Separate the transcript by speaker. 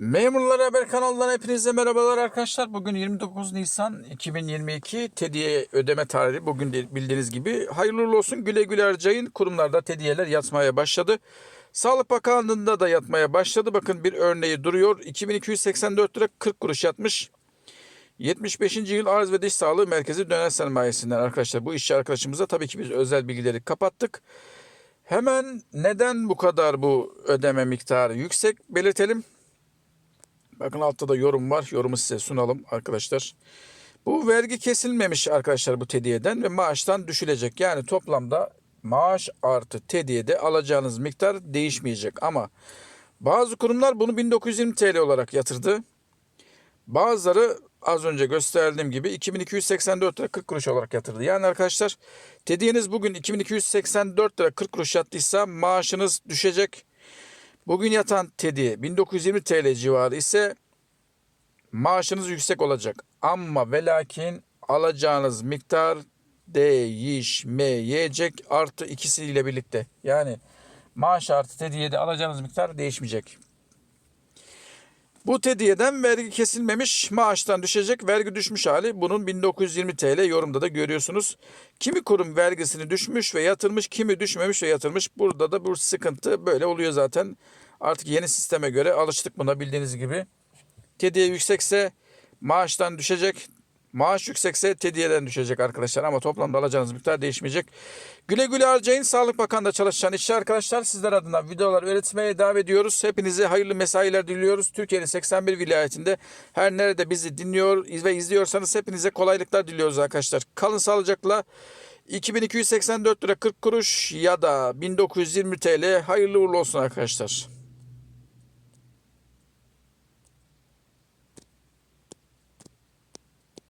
Speaker 1: Memurlar Haber kanalından hepinize merhabalar arkadaşlar. Bugün 29 Nisan 2022 TEDİye ödeme tarihi. Bugün bildiğiniz gibi hayırlı olsun güle güle harcayın. Kurumlarda TEDİyeler yatmaya başladı. Sağlık Bakanlığı'nda da yatmaya başladı. Bakın bir örneği duruyor. 2284 lira 40 kuruş yatmış. 75. yıl Arz ve Diş Sağlığı Merkezi Döner Sermayesi'nden arkadaşlar. Bu işçi arkadaşımıza tabii ki biz özel bilgileri kapattık. Hemen neden bu kadar bu ödeme miktarı yüksek belirtelim. Bakın altta da yorum var. Yorumu size sunalım arkadaşlar. Bu vergi kesilmemiş arkadaşlar bu tediyeden ve maaştan düşülecek. Yani toplamda maaş artı tediyede alacağınız miktar değişmeyecek. Ama bazı kurumlar bunu 1920 TL olarak yatırdı. Bazıları az önce gösterdiğim gibi 2284 lira 40 kuruş olarak yatırdı. Yani arkadaşlar tediyeniz bugün 2284 lira 40 kuruş yattıysa maaşınız düşecek. Bugün yatan tedi 1920 TL civarı ise maaşınız yüksek olacak. Ama ve lakin alacağınız miktar değişmeyecek artı ikisiyle birlikte. Yani maaş artı tediyede alacağınız miktar değişmeyecek. Bu tediyeden vergi kesilmemiş, maaştan düşecek, vergi düşmüş hali bunun 1920 TL yorumda da görüyorsunuz. Kimi kurum vergisini düşmüş ve yatırmış, kimi düşmemiş ve yatırmış. Burada da bu sıkıntı böyle oluyor zaten. Artık yeni sisteme göre alıştık buna bildiğiniz gibi. Tediye yüksekse maaştan düşecek. Maaş yüksekse tediyeden düşecek arkadaşlar ama toplamda alacağınız miktar değişmeyecek. Güle güle harcayın. Sağlık Bakanlığı'nda çalışan işçi arkadaşlar sizler adına videolar üretmeye devam ediyoruz. Hepinize hayırlı mesailer diliyoruz. Türkiye'nin 81 vilayetinde her nerede bizi dinliyor ve izliyorsanız hepinize kolaylıklar diliyoruz arkadaşlar. Kalın sağlıcakla. 2284 lira 40 kuruş ya da 1920 TL hayırlı uğurlu olsun arkadaşlar.